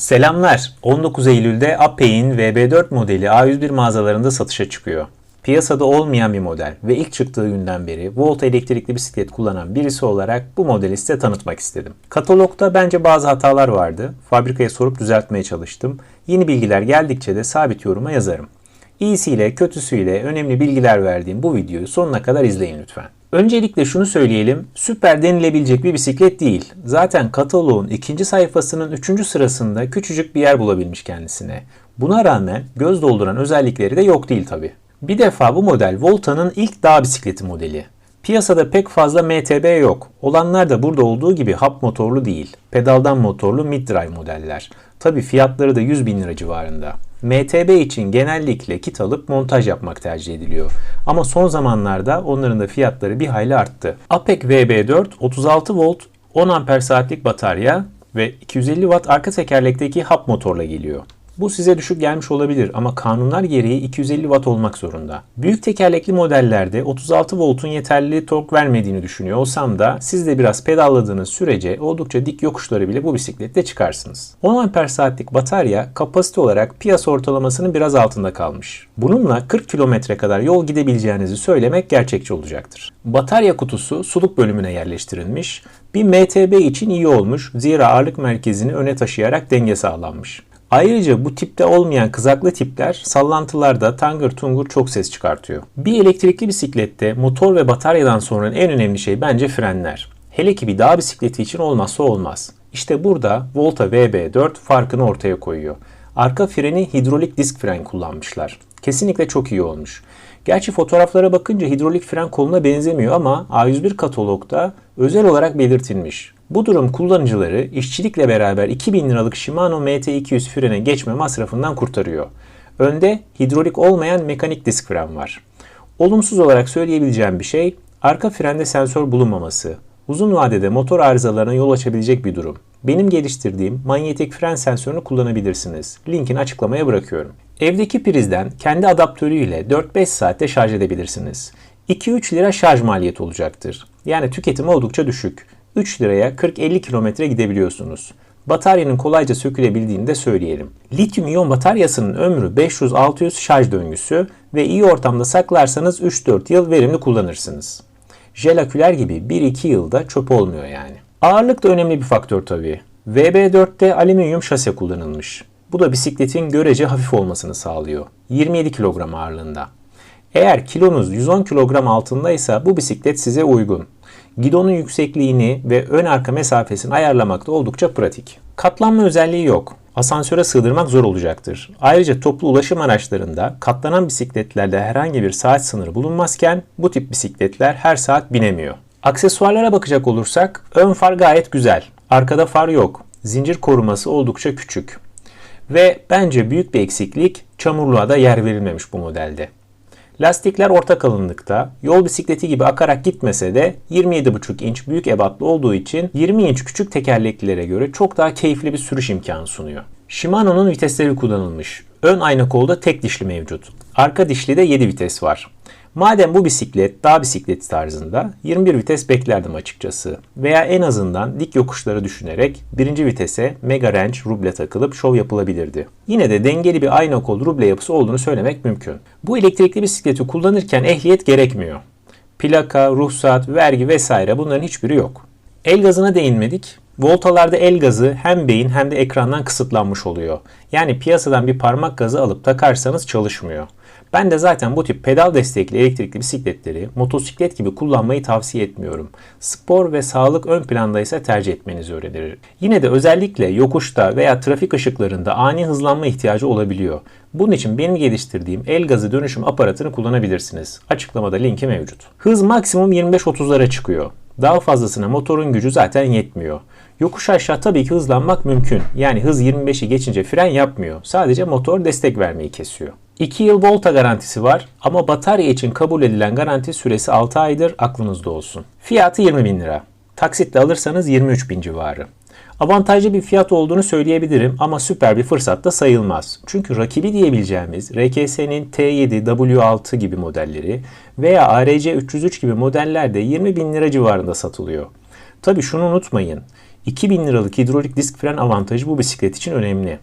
Selamlar. 19 Eylül'de Apey'in VB4 modeli A101 mağazalarında satışa çıkıyor. Piyasada olmayan bir model ve ilk çıktığı günden beri Volt elektrikli bisiklet kullanan birisi olarak bu modeli size tanıtmak istedim. Katalogda bence bazı hatalar vardı. Fabrikaya sorup düzeltmeye çalıştım. Yeni bilgiler geldikçe de sabit yoruma yazarım. İyisiyle kötüsüyle önemli bilgiler verdiğim bu videoyu sonuna kadar izleyin lütfen. Öncelikle şunu söyleyelim, süper denilebilecek bir bisiklet değil. Zaten kataloğun ikinci sayfasının üçüncü sırasında küçücük bir yer bulabilmiş kendisine. Buna rağmen göz dolduran özellikleri de yok değil tabi. Bir defa bu model Volta'nın ilk dağ bisikleti modeli. Piyasada pek fazla MTB yok. Olanlar da burada olduğu gibi hap motorlu değil. Pedaldan motorlu mid-drive modeller. Tabi fiyatları da 100 bin lira civarında. MTB için genellikle kit alıp montaj yapmak tercih ediliyor. Ama son zamanlarda onların da fiyatları bir hayli arttı. APEC VB4 36 volt 10 amper saatlik batarya ve 250 watt arka tekerlekteki hap motorla geliyor. Bu size düşük gelmiş olabilir ama kanunlar gereği 250 watt olmak zorunda. Büyük tekerlekli modellerde 36 voltun yeterli tork vermediğini düşünüyor olsam da siz de biraz pedalladığınız sürece oldukça dik yokuşları bile bu bisiklette çıkarsınız. 10 amper saatlik batarya kapasite olarak piyasa ortalamasının biraz altında kalmış. Bununla 40 kilometre kadar yol gidebileceğinizi söylemek gerçekçi olacaktır. Batarya kutusu suluk bölümüne yerleştirilmiş. Bir MTB için iyi olmuş zira ağırlık merkezini öne taşıyarak denge sağlanmış. Ayrıca bu tipte olmayan kızaklı tipler sallantılarda tangır tungur çok ses çıkartıyor. Bir elektrikli bisiklette motor ve bataryadan sonra en önemli şey bence frenler. Hele ki bir dağ bisikleti için olmazsa olmaz. İşte burada Volta VB4 farkını ortaya koyuyor. Arka freni hidrolik disk fren kullanmışlar. Kesinlikle çok iyi olmuş. Gerçi fotoğraflara bakınca hidrolik fren koluna benzemiyor ama A101 katalogda özel olarak belirtilmiş. Bu durum kullanıcıları işçilikle beraber 2000 liralık Shimano MT200 frene geçme masrafından kurtarıyor. Önde hidrolik olmayan mekanik disk fren var. Olumsuz olarak söyleyebileceğim bir şey arka frende sensör bulunmaması. Uzun vadede motor arızalarına yol açabilecek bir durum. Benim geliştirdiğim manyetik fren sensörünü kullanabilirsiniz. Linkini açıklamaya bırakıyorum. Evdeki prizden kendi adaptörüyle 4-5 saatte şarj edebilirsiniz. 2-3 lira şarj maliyeti olacaktır. Yani tüketimi oldukça düşük. 3 liraya 40-50 kilometre gidebiliyorsunuz. Bataryanın kolayca sökülebildiğini de söyleyelim. Lityum iyon bataryasının ömrü 500-600 şarj döngüsü ve iyi ortamda saklarsanız 3-4 yıl verimli kullanırsınız. Jelaküler gibi 1-2 yılda çöp olmuyor yani. Ağırlık da önemli bir faktör tabii. VB4'te alüminyum şase kullanılmış. Bu da bisikletin görece hafif olmasını sağlıyor. 27 kilogram ağırlığında. Eğer kilonuz 110 kilogram altındaysa bu bisiklet size uygun. Gidonun yüksekliğini ve ön arka mesafesini ayarlamakta oldukça pratik. Katlanma özelliği yok. Asansöre sığdırmak zor olacaktır. Ayrıca toplu ulaşım araçlarında katlanan bisikletlerde herhangi bir saat sınırı bulunmazken bu tip bisikletler her saat binemiyor. Aksesuarlara bakacak olursak ön far gayet güzel. Arkada far yok. Zincir koruması oldukça küçük. Ve bence büyük bir eksiklik çamurluğa da yer verilmemiş bu modelde. Lastikler orta kalınlıkta, yol bisikleti gibi akarak gitmese de 27,5 inç büyük ebatlı olduğu için 20 inç küçük tekerleklilere göre çok daha keyifli bir sürüş imkanı sunuyor. Shimano'nun vitesleri kullanılmış. Ön ayna kolda tek dişli mevcut. Arka dişli de 7 vites var. Madem bu bisiklet dağ bisikleti tarzında 21 vites beklerdim açıkçası. Veya en azından dik yokuşları düşünerek birinci vitese Mega Range ruble takılıp şov yapılabilirdi. Yine de dengeli bir ayna kol ruble yapısı olduğunu söylemek mümkün. Bu elektrikli bisikleti kullanırken ehliyet gerekmiyor. Plaka, ruhsat, vergi vesaire bunların hiçbiri yok. El gazına değinmedik. Voltalarda el gazı hem beyin hem de ekrandan kısıtlanmış oluyor. Yani piyasadan bir parmak gazı alıp takarsanız çalışmıyor. Ben de zaten bu tip pedal destekli elektrikli bisikletleri motosiklet gibi kullanmayı tavsiye etmiyorum. Spor ve sağlık ön planda ise tercih etmenizi öneririm. Yine de özellikle yokuşta veya trafik ışıklarında ani hızlanma ihtiyacı olabiliyor. Bunun için benim geliştirdiğim el gazı dönüşüm aparatını kullanabilirsiniz. Açıklamada linki mevcut. Hız maksimum 25-30'lara çıkıyor. Daha fazlasına motorun gücü zaten yetmiyor. Yokuş aşağı tabii ki hızlanmak mümkün. Yani hız 25'i geçince fren yapmıyor. Sadece motor destek vermeyi kesiyor. 2 yıl Volta garantisi var ama batarya için kabul edilen garanti süresi 6 aydır aklınızda olsun. Fiyatı 20 bin lira. Taksitle alırsanız 23 bin civarı. Avantajlı bir fiyat olduğunu söyleyebilirim ama süper bir fırsat da sayılmaz. Çünkü rakibi diyebileceğimiz RKS'nin T7, W6 gibi modelleri veya ARC 303 gibi modeller de 20 bin lira civarında satılıyor. Tabi şunu unutmayın. 2000 liralık hidrolik disk fren avantajı bu bisiklet için önemli.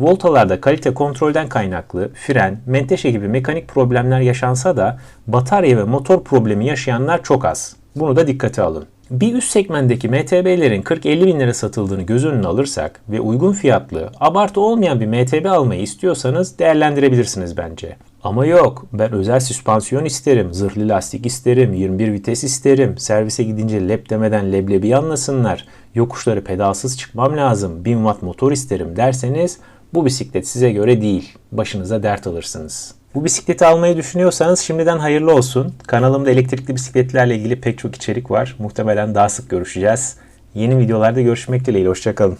Voltalarda kalite kontrolden kaynaklı fren, menteşe gibi mekanik problemler yaşansa da batarya ve motor problemi yaşayanlar çok az. Bunu da dikkate alın. Bir üst segmentteki MTB'lerin 40-50 bin lira satıldığını göz önüne alırsak ve uygun fiyatlı, abartı olmayan bir MTB almayı istiyorsanız değerlendirebilirsiniz bence. Ama yok, ben özel süspansiyon isterim, zırhlı lastik isterim, 21 vites isterim, servise gidince lep demeden leblebi anlasınlar, yokuşları pedalsız çıkmam lazım, 1000 watt motor isterim derseniz bu bisiklet size göre değil. Başınıza dert alırsınız. Bu bisikleti almayı düşünüyorsanız şimdiden hayırlı olsun. Kanalımda elektrikli bisikletlerle ilgili pek çok içerik var. Muhtemelen daha sık görüşeceğiz. Yeni videolarda görüşmek dileğiyle. Hoşçakalın.